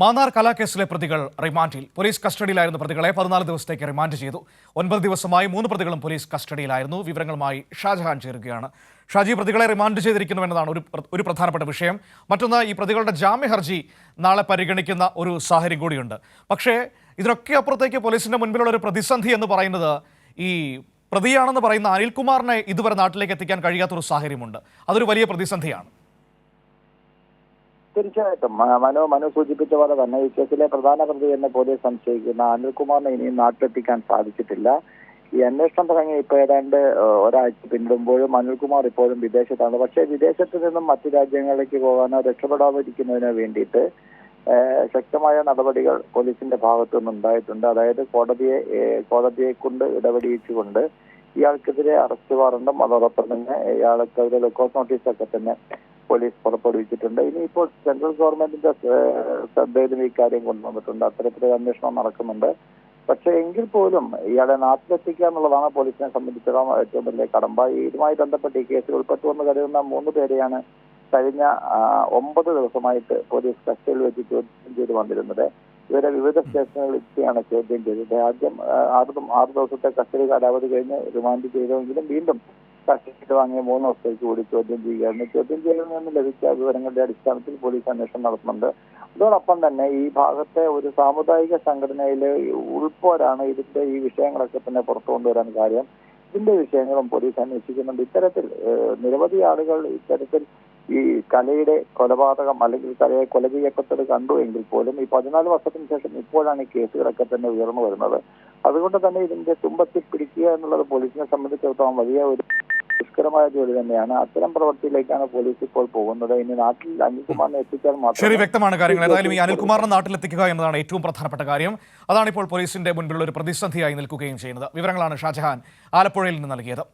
മാന്നാർ കലാക്കേസിലെ പ്രതികൾ റിമാൻഡിൽ. പോലീസ് കസ്റ്റഡിയിലായിരുന്ന പ്രതികളെ പതിനാല് ദിവസത്തേക്ക് റിമാൻഡ് ചെയ്തു. ഒൻപത് ദിവസമായി മൂന്ന് പ്രതികളും പോലീസ് കസ്റ്റഡിയിലായിരുന്നു. വിവരങ്ങളുമായി ഷാജഹാൻ ചേരുകയാണ്. ഷാജി പ്രതികളെ റിമാൻഡ് ചെയ്തിരിക്കുന്നു എന്നതാണ് ഒരു ഒരു പ്രധാനപ്പെട്ട വിഷയം. മറ്റൊന്ന് ഈ പ്രതികളുടെ ജാമ്യ ഹർജി നാളെ പരിഗണിക്കുന്ന ഒരു സാഹചര്യം കൂടിയുണ്ട്. പക്ഷേ ഇതിനൊക്കെ അപ്പുറത്തേക്ക് പോലീസിന്റെ മുൻപിലുള്ള ഒരു പ്രതിസന്ധി എന്ന് പറയുന്നത് ഈ പ്രതിയാണെന്ന് പറയുന്ന അനിൽകുമാറിനെ ഇതുവരെ നാട്ടിലേക്ക് എത്തിക്കാൻ കഴിയാത്തൊരു സാഹചര്യമുണ്ട്. അതൊരു വലിയ പ്രതിസന്ധിയാണ്. തീർച്ചയായിട്ടും. മനു മനു സൂചിപ്പിച്ച പോലെ തന്നെ ഈ കേസിലെ പ്രധാന പ്രതി എന്ന് പോലീസ് സംശയിക്കുന്ന അനിൽകുമാറിനെ ഇനിയും നാട്ടിലെത്തിക്കാൻ സാധിച്ചിട്ടില്ല. ഈ അന്വേഷണം തുടങ്ങി ഇപ്പൊ ഏതാണ്ട് ഒരാഴ്ച പിന്നിടുമ്പോഴും അനിൽകുമാർ ഇപ്പോഴും വിദേശത്താണ്. പക്ഷേ വിദേശത്ത് നിന്നും മറ്റു രാജ്യങ്ങളിലേക്ക് പോകാനോ രക്ഷപ്പെടാതിരിക്കുന്നതിനോ വേണ്ടിയിട്ട് ശക്തമായ നടപടികൾ പോലീസിന്റെ ഭാഗത്തു നിന്നുണ്ടായിട്ടുണ്ട് അതായത് കോടതിയെ കോടതിയെ കൊണ്ട് ഇടപെടിയിച്ചുകൊണ്ട് ഇയാൾക്കെതിരെ അറസ്റ്റ് വാറണ്ടും അതോടൊപ്പം തന്നെ ഇയാൾക്കെതിരെ ലുക്കൌട്ട് നോട്ടീസൊക്കെ തന്നെ പോലീസ് പുറപ്പെടുവിച്ചിട്ടുണ്ട്. ഇനിയിപ്പോൾ സെൻട്രൽ ഗവൺമെന്റിന്റെ ശ്രദ്ധയിലും ഈ കാര്യം കൊണ്ടുവന്നിട്ടുണ്ട്. അത്തരത്തിലൊരു അന്വേഷണം നടക്കുന്നുണ്ട്. പക്ഷെ എങ്കിൽ പോലും ഇയാളെ നാട്ടിലെത്തിക്കുക എന്നുള്ളതാണ് പോലീസിനെ സംബന്ധിച്ചിടത്തോളം ഏറ്റവും വലിയ കടമ്പ. ഇതുമായി ബന്ധപ്പെട്ട് ഈ കേസിൽ ഉൾപ്പെട്ടുവെന്ന് കരുതുന്ന മൂന്ന് പേരെയാണ് കഴിഞ്ഞ ഒമ്പത് ദിവസമായിട്ട് പോലീസ് കസ്റ്റഡിയിൽ വെച്ച് ചോദ്യം ചെയ്ത് വന്നിരുന്നത്. ഇവരെ വിവിധ സ്റ്റേഷനുകളിൽ എത്തിയാണ് ചോദ്യം ചെയ്തത്. ആദ്യം ആറ് ആറ് ദിവസത്തെ കസ്റ്റഡി കാലാവധി കഴിഞ്ഞ് റിമാൻഡ് ചെയ്തെങ്കിലും വീണ്ടും കസ്റ്റഡിയിൽ വാങ്ങിയ മൂന്ന് ദിവസത്തേക്ക് കൂടി ചോദ്യം ചെയ്യുകയായിരുന്നു. ചോദ്യം ചെയ്യലിൽ നിന്ന് ലഭിച്ച വിവരങ്ങളുടെ അടിസ്ഥാനത്തിൽ പോലീസ് അന്വേഷണം നടത്തുന്നുണ്ട്. അതോടൊപ്പം തന്നെ ഈ ഭാഗത്തെ ഒരു സാമുദായിക സംഘടനയിൽ ഉൾപ്പോരാണ് ഇതിന്റെ ഈ വിഷയങ്ങളൊക്കെ തന്നെ പുറത്തു കൊണ്ടുവരാൻ കാര്യം. ഇതിന്റെ വിഷയങ്ങളും പോലീസ് അന്വേഷിക്കുന്നുണ്ട്. ഇത്തരത്തിൽ നിരവധി ആളുകൾ ഇത്തരത്തിൽ ഈ കലയുടെ കൊലപാതകം അല്ലെങ്കിൽ കലയെ കൊല ചെയ്യപ്പെട്ടത് കണ്ടു എങ്കിൽ പോലും ഈ പതിനാല് വർഷത്തിന് ശേഷം ഇപ്പോഴാണ് ഈ കേസുകളൊക്കെ തന്നെ ഉയർന്നു വരുന്നത്. അതുകൊണ്ട് തന്നെ ഇതിന്റെ തുമ്പത്തിൽ പിടിക്കുക എന്നുള്ളത് പോലീസിനെ സംബന്ധിച്ചിടത്തോളം വലിയ ഒരു ദുഷ്കരമായ ജോലി തന്നെയാണ്. അത്തരം പ്രവൃത്തിയിലേക്കാണ് പോലീസ് ഇപ്പോൾ പോകുന്നത്. ഇനി നാട്ടിൽ അനിൽകുമാറിനെ എത്തിച്ചാൽ മാത്രം ശരി വ്യക്തമാണ് കാര്യങ്ങൾ. ഏതായാലും ഈ അനിൽകുമാറിനെ നാട്ടിലെത്തിക്കുക എന്നതാണ് ഏറ്റവും പ്രധാനപ്പെട്ട കാര്യം. അതാണ് ഇപ്പോൾ പോലീസിന്റെ മുൻപിലുള്ള ഒരു പ്രതിസന്ധിയായി നിൽക്കുകയും ചെയ്യുന്നത്. വിവരങ്ങളാണ് ഷാജഹാൻ ആലപ്പുഴയിൽ നിന്ന് നൽകിയത്.